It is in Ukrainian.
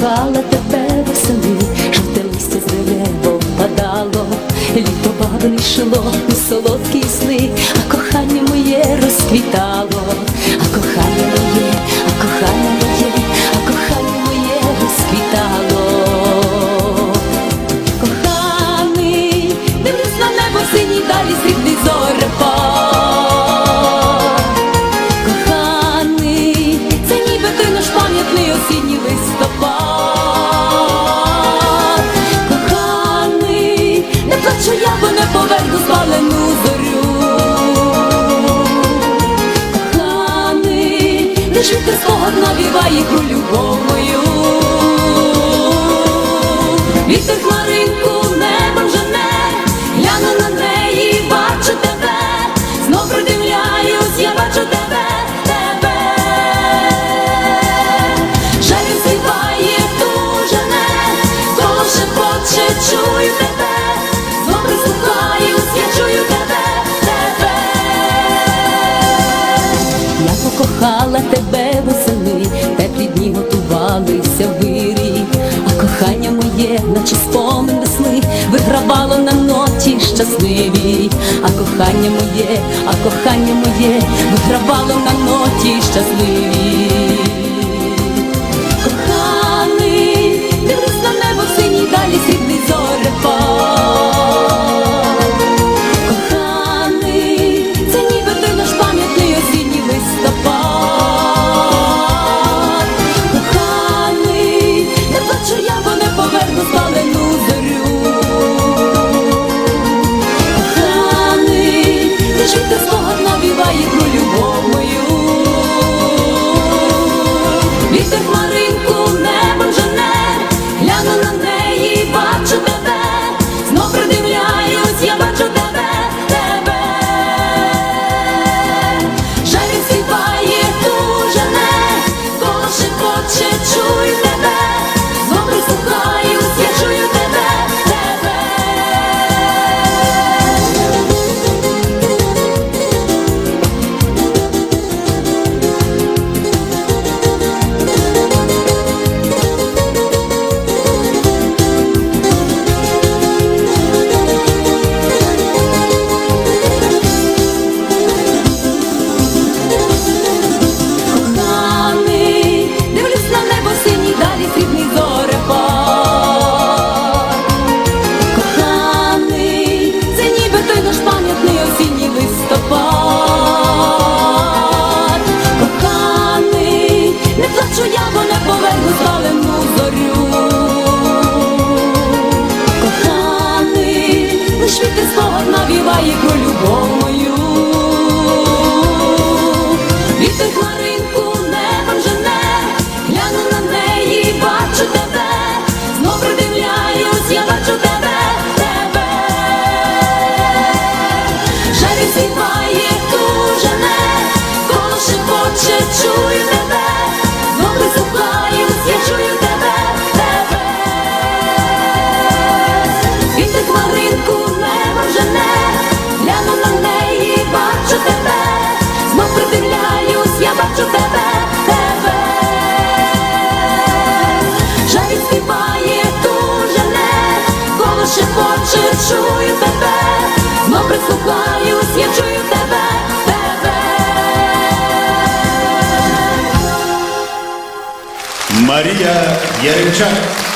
кохала тебе восени, жовте листя з дерева падало, літо бабин йшло у солодкі сни, а кохання моє розквітало. безпогод навіває про любов мою. Вітер хмаринку кохання моє, наче спомин весни, вигравало на ноті щасливій, а кохання моє, а кохання моє, вигравало на ноті щасливій. придивляюсь, я бачу тебе, тебе, жаль співає тужене, коло ще хоче, чую тебе, знов прислухаюсь, я чую тебе, тебе. Марія Яремчак.